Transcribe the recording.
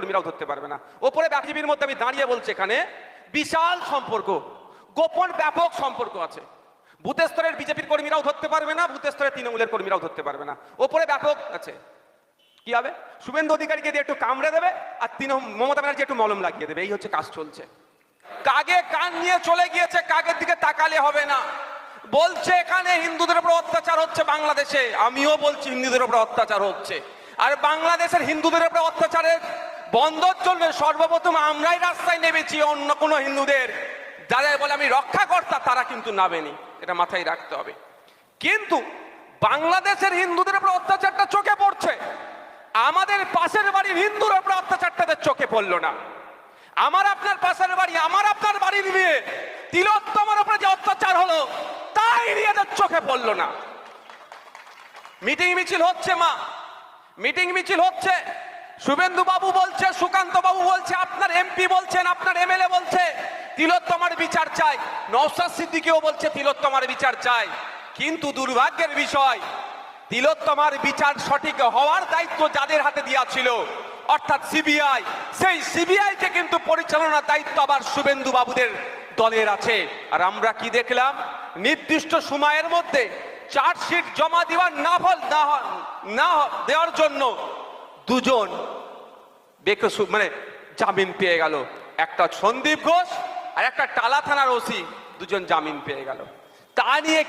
কর্মীরাও ধরতে পারবে না। ওপরে ব্যাপজীবীর মধ্যে আমি দাঁড়িয়ে বলছি এখানে, বিশাল সম্পর্ক, গোপন ব্যাপক সম্পর্ক আছে। বুথ স্তরের বিজেপির কর্মীরাও ধরতে পারবে না বুথ স্তরের তৃণমূলের কর্মীরাও ধরতে পারবে না। ওপরে ব্যাপক আছে। কি হবে? শুভেন্দু অধিকারীকে দিয়ে একটু কামড়ে দেবে আর তিন মমতা ব্যানার্জি একটু মলম লাগিয়ে দেবে। এই হচ্ছে কাজ চলছে। কাগে কান নিয়ে চলে গিয়েছে, কাগের দিকে তাকালে হবে না। বলছে এখানে হিন্দুদের উপর অত্যাচার হচ্ছে বাংলাদেশে। আমিও বলছি হিন্দুদের উপর অত্যাচার হচ্ছে। আর বাংলাদেশের হিন্দুদের উপর অত্যাচারের বন্ধর জন্য সর্বপ্রথম আমরাই রাস্তায় নেমেছি অন্য কোনো হিন্দুদের। যারা বলে আমি রক্ষা রক্ষাকর্তা, তারা কিন্তু নামেনি। এটা মাথায় রাখতে হবে। কিন্তু বাংলাদেশের হিন্দুদের উপর অত্যাচারটা চোখে পড়ছে। আমাদের পাশের বাড়ির হিন্দুর উপর অত্যাচারটা চোখে পড়ল না। আমার আপনার পাশের বাড়ি, আমার আপনার বাড়ির মেয়ে তিলোত্তমার উপরে যে অত্যাচার হলো, তাই এদের চোখে পড়ল না। মিটিং মিছিল হচ্ছে, মা। মিটিং মিছিল হচ্ছে শুভেন্দু বাবু বলছে সুকান্ত বাবু বলছে, আপনার এমপি বলছেন, আপনার এমএলএ বলছে, তিলোত্তমার বিচার চাই। নওসাদ সিদ্দিকিও বলছে, তিলোত্তমার বিচার চাই। কিন্তু দুর্ভাগ্যের বিষয়, তিলোত্তমার বিচার সঠিক হওয়ার দায়িত্ব যাদের হাতে দেওয়া ছিল, অর্থাৎ সিবিআই সেই সিবিআই কে কিন্তু পরিচালনার দায়িত্ব আবার শুভেন্দু বাবুদের দলের আছে। আর আমরা কি দেখলাম? নির্দিষ্ট সময়ের মধ্যে চার্জশিট জমা দেওয়ার না ফল না দেওয়ার জন্য দুজন বেকসু মানে জামিন পেয়ে গেল। একটা সন্দীপ ঘোষ আর একটা টালা থানার ওসি, দুজন জামিন পেয়ে গেল। তা নিয়ে